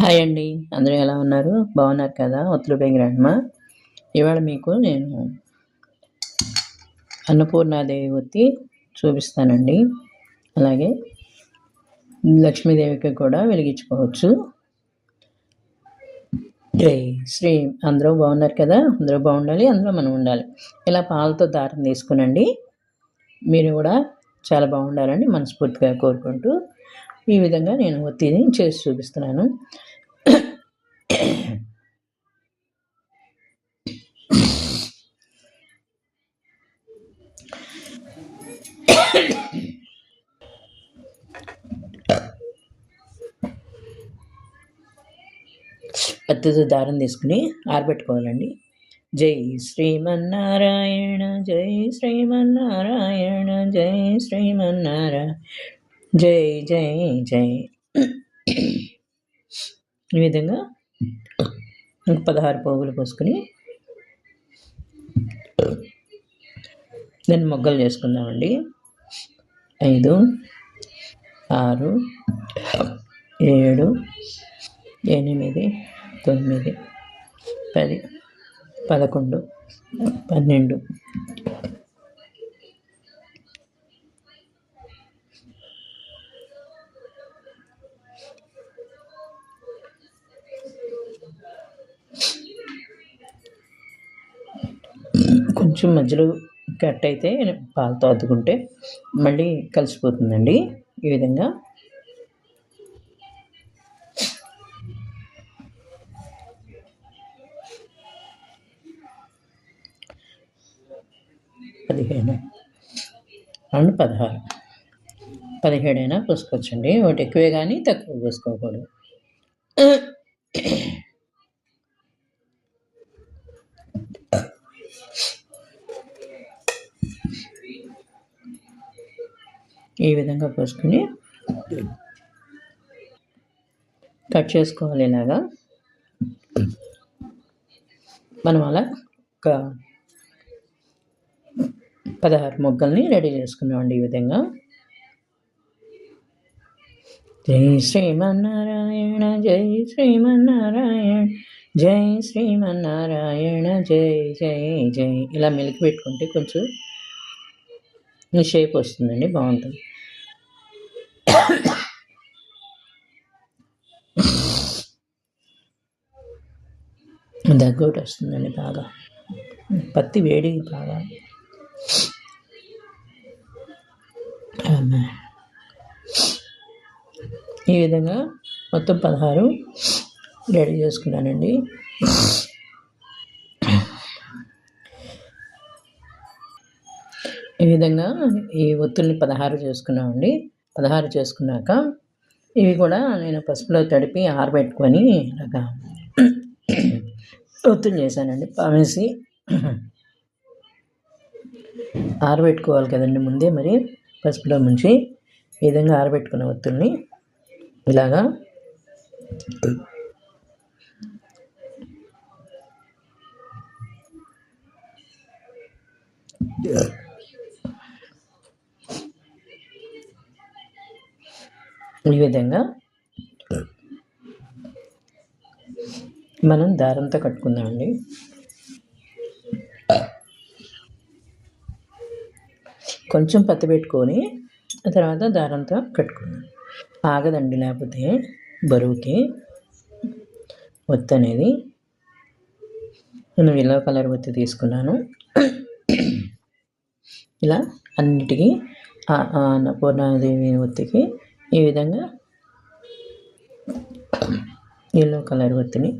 Hi అండి. అందరూ ఎలా ఉన్నారు? బాగున్నారు కదా? ఒత్తులు గ్రాండ్మ ఇవాళ మీకు నేను అన్నపూర్ణాదేవి ఒత్తి చూపిస్తానండి. అలాగే లక్ష్మీదేవికి కూడా వెలిగించుకోవచ్చు. జై శ్రీ. అందరూ బాగున్నారు కదా? అందరూ బాగుండాలి అందరూ మనం ఉండాలి. ఇలా పాలతో దారం తీసుకునండి. మీరు కూడా చాలా బాగుండాలని మనస్ఫూర్తిగా కోరుకుంటూ ఈ విధంగా నేను ఒత్తిని చేసి చూపిస్తున్నాను. పత్తితో దారం తీసుకుని ఆరబెట్టుకోవాలండి. జై శ్రీమన్నారాయణ జై శ్రీమన్నారాయణ జై శ్రీమన్నారాయణ జై జై జై. ఈ విధంగా పదహారు పోగులు పోసుకొని నేను మొగ్గలు చేసుకుందామండి. ఐదు ఆరు ఏడు ఎనిమిది తొమ్మిది పది పదకొండు పన్నెండు కొంచెం మధ్యలో కట్ అయితే పాలతో అద్దుకుంటే మళ్ళీ కలిసిపోతుందండి. ఈ విధంగా పదిహేను అండ్ పదహారు. పదిహేడైనా పోసుకోవచ్చండి. ఒకటి ఎక్కువే కానీ తక్కువ పోసుకోకూడదు. ఈ విధంగా పోసుకొని కట్ చేసుకోవాలి ఇలాగా. మనం అలా ఒక పదహారు మొగ్గల్ని రెడీ చేసుకున్నామండి ఈ విధంగా. జై శ్రీమన్నారాయణ జై శ్రీమన్నారాయణ జై శ్రీమన్నారాయణ జై జై జై. ఇలా మెలికి పెట్టుకుంటే కొంచెం షేప్ వస్తుందండి బాగుంటుంది. దగ్గర వస్తుందండి బాగా. పత్తి వేడి బాగా. ఈ విధంగా మొత్తం పదహారు రెడీ చేసుకున్నానండి. ఈ విధంగా ఈ ఒత్తుల్ని పదహారు చేసుకున్నామండి. పదహారు చేసుకున్నాక ఇవి కూడా నేను పసుపులో తడిపి ఆరబెట్టుకొని ఇలాగా ఒత్తులు చేశానండి. పామేసి ఆరబెట్టుకోవాలి కదండి ముందే మరి పసుపులో ముంచి ఈ విధంగా ఆరబెట్టుకున్న ఒత్తుల్ని ఇలాగా ఈ విధంగా మనం దారంతో కట్టుకుందామండి. కొంచెం పత్తి పెట్టుకొని తర్వాత దారంతో కట్టుకుందాం. ఆగదండి లేకపోతే బరువుకి ఒత్తి అనేది నేను ఎల్లో కలర్ ఒత్తి తీసుకున్నాను. ఇలా అన్నిటికీ అన్నపూర్ణాదేవి ఒత్తికి ఈ విధంగా ఎల్లో కలర్ ఒత్తిని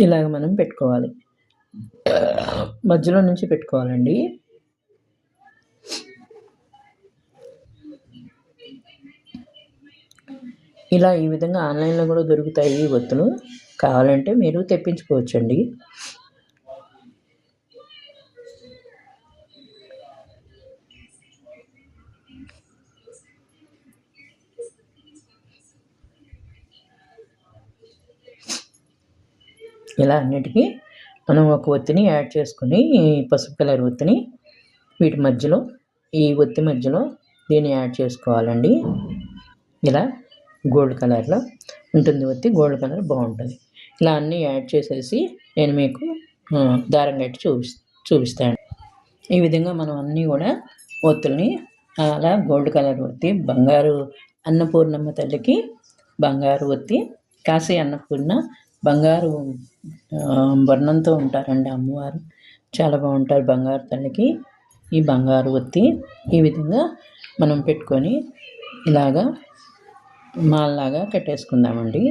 ఇలాగ మనం పెట్టుకోవాలి. మధ్యలో నుంచి పెట్టుకోవాలండి. ఇలా ఈ విధంగా ఆన్లైన్లో కూడా దొరుకుతాయి ఈ ఒత్తులు. కావాలంటే మీరు తెప్పించుకోవచ్చండి. ఇలా అన్నిటికీ మనం ఒక ఒత్తిని యాడ్ చేసుకుని పసుపు కలర్ ఒత్తిని వీటి మధ్యలో ఈ ఒత్తి మధ్యలో దీన్ని యాడ్ చేసుకోవాలండి. ఇలా గోల్డ్ కలర్లో ఉంటుంది ఒత్తి గోల్డ్ కలర్ బాగుంటుంది. ఇలా అన్నీ యాడ్ చేసేసి నేను మీకు దారం కట్టి చూపి చూపిస్తాను. ఈ విధంగా మనం అన్నీ కూడా ఒత్తుల్ని అలా గోల్డ్ కలర్ ఒత్తి బంగారు అన్నపూర్ణమ్మ తల్లికి బంగారు ఒత్తి కాశీ అన్నపూర్ణ బంగారు వర్ణంతో ఉంటారండి అమ్మవారు. చాలా బాగుంటారు బంగారు తల్లికి. ఈ బంగారు ఒత్తి ఈ విధంగా మనం పెట్టుకొని ఇలాగా మాల్లాగా కట్టేసుకుందామండి.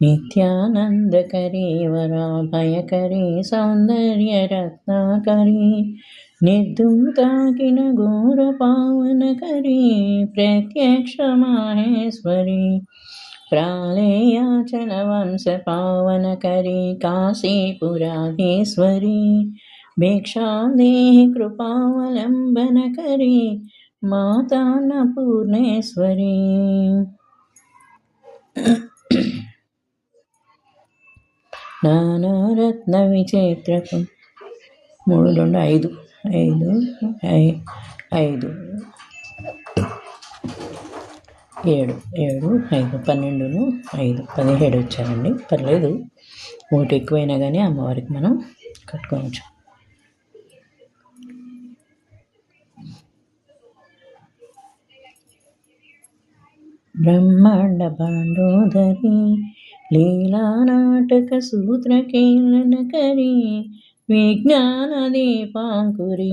నిత్యానందకరీ వరాభయకరీ సౌందర్యరత్నాకరీ నిర్దుంతాకిన ఘోర పావనకరీ ప్రత్యక్ష మాహేశ్వరి. ప్రాళేయాచల వంశ పావనకరీ కాశీపురాధీశ్వరి భిక్షాం దేహి కృపావలంబనకరీ మాతాన్నపూర్ణేశ్వరి. నానారత్న విచిత్రకం మూడు రెండు ఐదు. ఐదు ఐదు. ఏడు ఏడు ఐదు పన్నెండును ఐదు పదిహేడు వచ్చారండి. పర్లేదు ఒకటి ఎక్కువైనా కానీ అమ్మవారికి మనం కట్టుకోవచ్చు బ్రహ్మాండ బాండోదరి లీలా నాటక సూత్రకేళనకరి విజ్ఞాన దీపాంకురి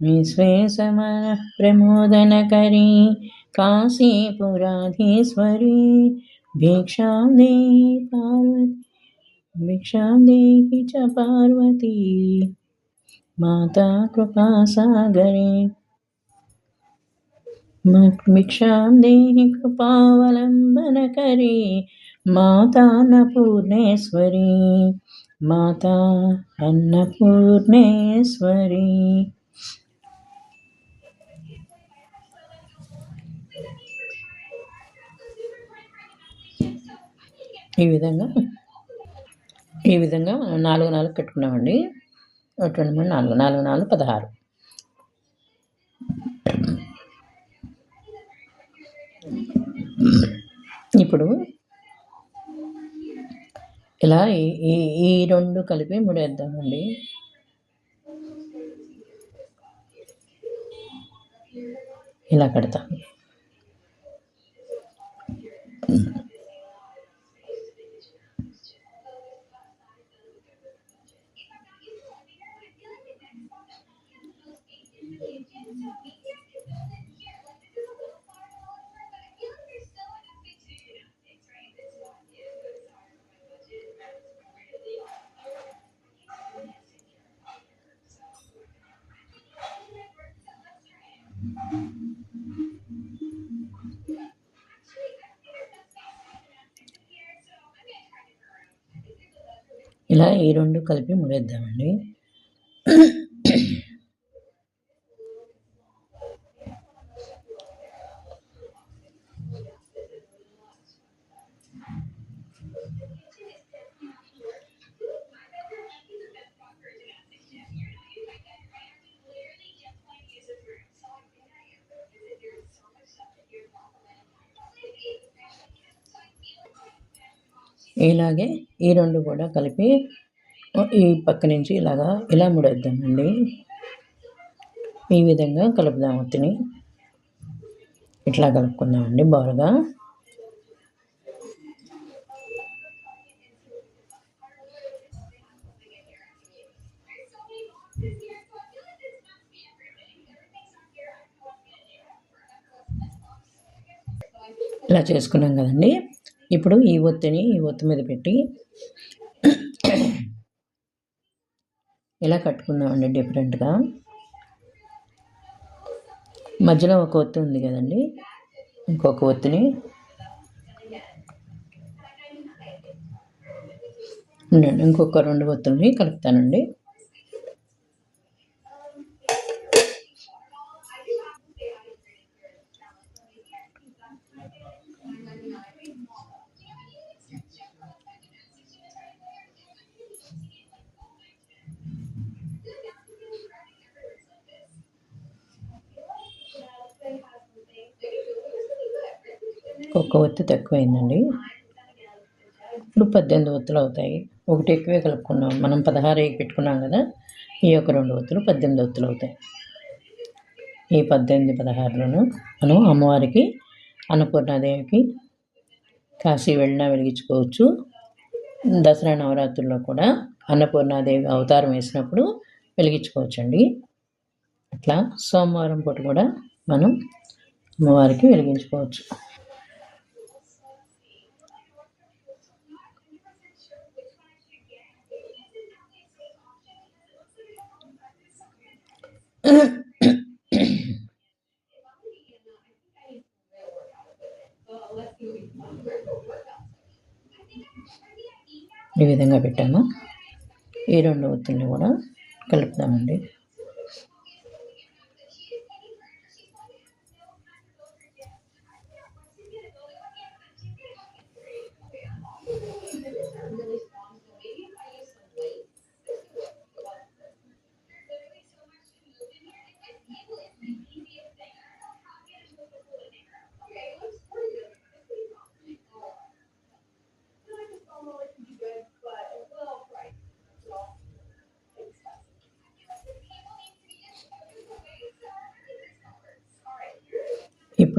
విశ్వేశమన ప్రమోదనకరి काशीपुराधीश्वरी भिक्षा देहि पार्वती भिक्षा दे च पार्वती। माता कृपा कृपासागरे भिक्षां देहि कृपावलम्बनकरी माता न पूर्णेश्वरी माता अन्नपूर्णेश्वरी। ఈ విధంగా ఈ విధంగా నాలుగు నాలుగు కట్టుకున్నామండి రెండు మూడు నాలుగు నాలుగు నాలుగు పదహారు. ఇప్పుడు ఇలా ఈ ఈ రెండు కలిపి ముడేద్దామండి. ఇలా కడతాను ఇలా ఈ రెండు కలిపి ముడేద్దామండి. ఇలాగే ఈ రెండు కూడా కలిపి ఈ పక్క నుంచి ఇలాగా ఇలా ముడేద్దామండి. ఈ విధంగా కలుపుదాము తిని ఇట్లా కలుపుకుందామండి బాగా ఇలా చేసుకున్నాం కదండి. ఇప్పుడు ఈ ఒత్తిని ఈ ఒత్తి మీద పెట్టి ఇలా కట్టుకుందామండి డిఫరెంట్గా? మధ్యలో ఒక ఒత్తి ఉంది కదండి ఇంకొక ఒత్తిని ఇంకొక రెండు ఒత్తుల్ని కలుపుతానండి. ఒక్క ఒత్తి తక్కువైందండి. ఇప్పుడు పద్దెనిమిది ఒత్తులు అవుతాయి. ఒకటి ఎక్కువే కలుపుకున్నాం. మనం పదహారు పెట్టుకున్నాం కదా ఈ యొక్క రెండు ఒత్తులు పద్దెనిమిది ఒత్తులు అవుతాయి. ఈ పద్దెనిమిది పదహారులను మనం అమ్మవారికి అన్నపూర్ణాదేవికి కాశీ వెళ్ళినా వెలిగించుకోవచ్చు. దసరా నవరాత్రుల్లో కూడా అన్నపూర్ణాదేవి అవతారం వేసినప్పుడు వెలిగించుకోవచ్చండి. అట్లా సోమవారం పూట కూడా మనం అమ్మవారికి వెలిగించుకోవచ్చు. ఈ విధంగా పెట్టాము ఈ రెండు ఒత్తుల్ని కూడా కలుపుదామండి.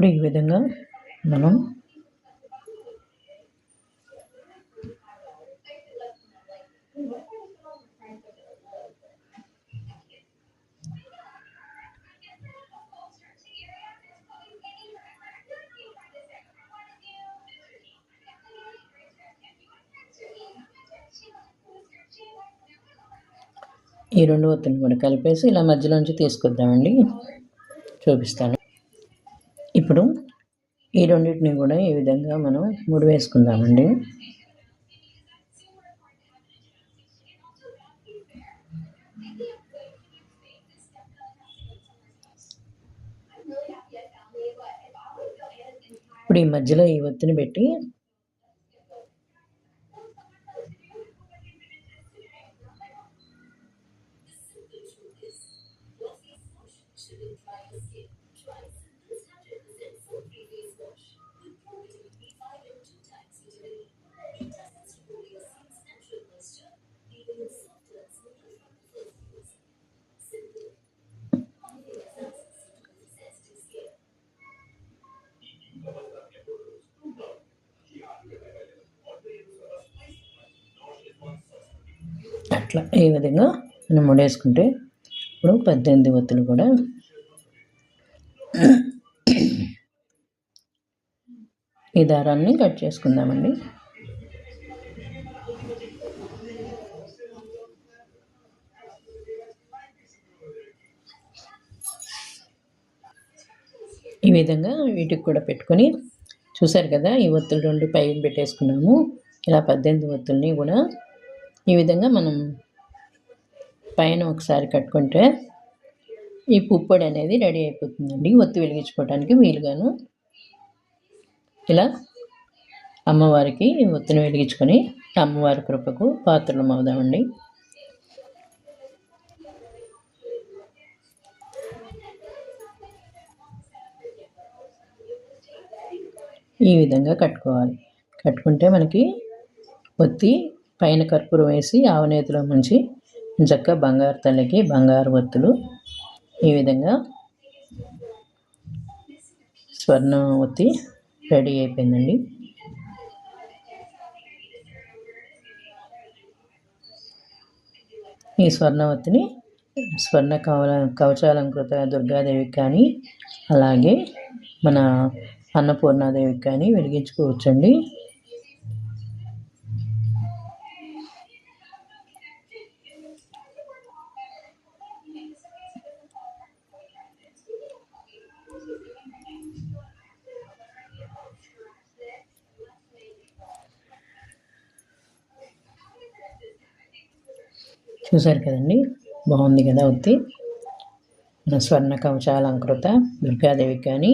ఇప్పుడు ఈ విధంగా మనం ఈ రెండు ఒత్తులు కూడా కలిపేసి ఇలా మధ్యలోంచి తీసుకొద్దామండి. చూపిస్తాను. ఈ రెండింటిని కూడా ఈ విధంగా మనం ముడి వేసుకుందామండి ఇప్పుడు ఈ మధ్యలో ఈ ఒత్తిని పెట్టి అట్లా ఈ విధంగా మనం ముడేసుకుంటే ఇప్పుడు పద్దెనిమిది ఒత్తులు కూడా ఈ దారాన్ని కట్ చేసుకుందామండి. ఈ విధంగా వీటికి కూడా పెట్టుకొని చూసారు కదా ఈ ఒత్తులు రెండు పైన పెట్టేసుకున్నాము. ఇలా పద్దెనిమిది ఒత్తుల్ని కూడా ఈ విధంగా మనం పైన ఒకసారి కట్టుకుంటే ఈ పుప్పొడి అనేది రెడీ అయిపోతుందండి. ఒత్తి వెలిగించుకోవడానికి వీలుగాను ఇలా అమ్మవారికి ఒత్తిని వెలిగించుకొని అమ్మవారి కృపకు పాత్రలు అవుదామండి ఈ విధంగా కట్టుకోవాలి. కట్టుకుంటే మనకి ఒత్తి పైన కర్పూరం వేసి ఆవనేతిలో ముంచి చక్క బంగారు తల్లికి బంగారు ఒత్తులు. ఈ విధంగా స్వర్ణ ఒత్తి రెడీ అయిపోయిందండి. ఈ స్వర్ణవతిని స్వర్ణ కవల కవచాలంకృత దుర్గాదేవికి కానీ అలాగే మన అన్నపూర్ణాదేవికి కానీ వెలిగించుకోవచ్చండి. చూసారు కదండి? బాగుంది కదా ఉత్తి? మన స్వర్ణ కవచాలంకృత దుర్గాదేవికి కానీ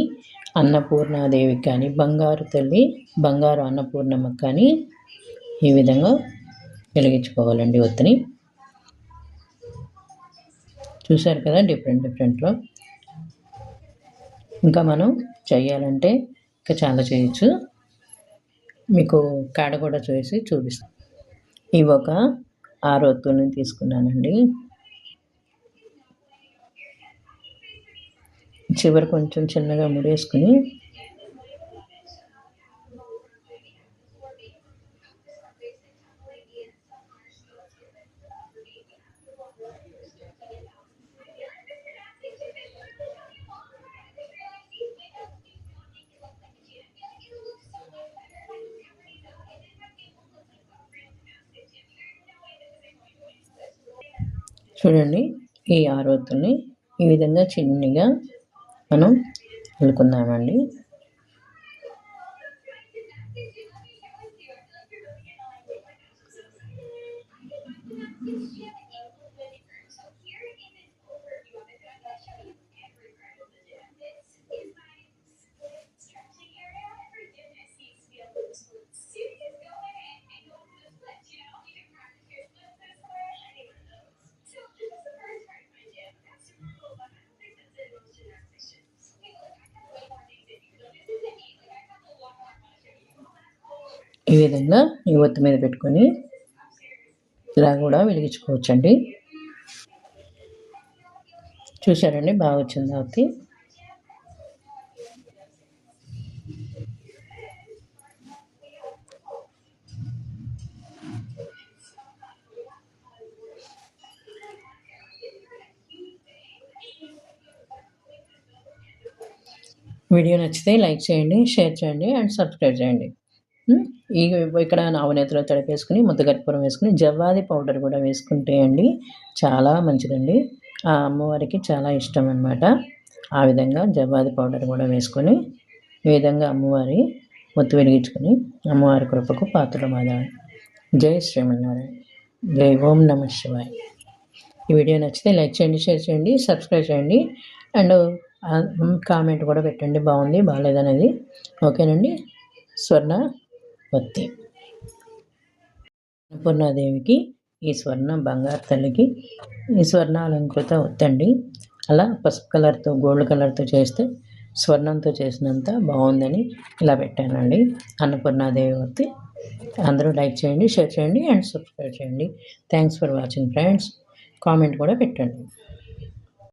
అన్నపూర్ణాదేవికి కానీ బంగారు తల్లి బంగారు అన్నపూర్ణమ్మకి కానీ ఈ విధంగా వెలిగించుకోవాలండి ఒత్తిని చూశారు కదా డిఫరెంట్ డిఫరెంట్లో? ఇంకా మనం చేయాలంటే ఇంకా చాలా చేయొచ్చు. మీకు కాడ కూడా చూసి చూపిస్తాను ఇవి ఒక ఆరు ఒత్తుల్ని తీసుకున్నానండి. చివరి కొంచెం చిన్నగా ముడేసుకుని చూడండి ఈ ఆరొత్తుల్ని ఈ విధంగా చిన్నగా మనం అల్లుకుందామండి ఈ విధంగా ఈ ఒత్తి మీద పెట్టుకొని ఇలా కూడా వెలిగించుకోవచ్చండి. చూశారండి? బాగా వచ్చింది ఒత్తి. వీడియో నచ్చితే లైక్ చేయండి షేర్ చేయండి అండ్ సబ్స్క్రైబ్ చేయండి. ఇక్కడ నవనేతలో తడిపేసుకుని ముద్దగర్పూరం వేసుకుని జవ్వాది పౌడర్ కూడా వేసుకుంటే అండి చాలా మంచిదండి. ఆ అమ్మవారికి చాలా ఇష్టం అనమాట ఆ విధంగా జవ్వాది పౌడర్ కూడా వేసుకొని ఈ విధంగా అమ్మవారి ఒత్తు వెలిగించుకొని అమ్మవారి కృపకు పాత్రలు మాదాలి. జై శ్రీమన్నారాయణ. జై ఓం నమ శివాయ్. ఈ వీడియో నచ్చితే లైక్ చేయండి షేర్ చేయండి సబ్స్క్రైబ్ చేయండి. అండ్ కామెంట్ కూడా పెట్టండి. బాగుంది బాగాలేదనేది. ఓకేనండి. స్వర్ణ ఉత్పత్తి అన్నపూర్ణాదేవికి ఈ స్వర్ణ బంగారు తల్లికి ఈ స్వర్ణ అలంకృత ఒత్తండి. అలా పసుపు కలర్తో గోల్డ్ కలర్తో చేస్తే స్వర్ణంతో చేసినంత బాగుందని ఇలా పెట్టానండి. అన్నపూర్ణాదేవి వత్తి అందరూ లైక్ చేయండి షేర్ చేయండి అండ్ సబ్స్క్రైబ్ చేయండి. Thanks for watching friends. Comment కూడా పెట్టండి.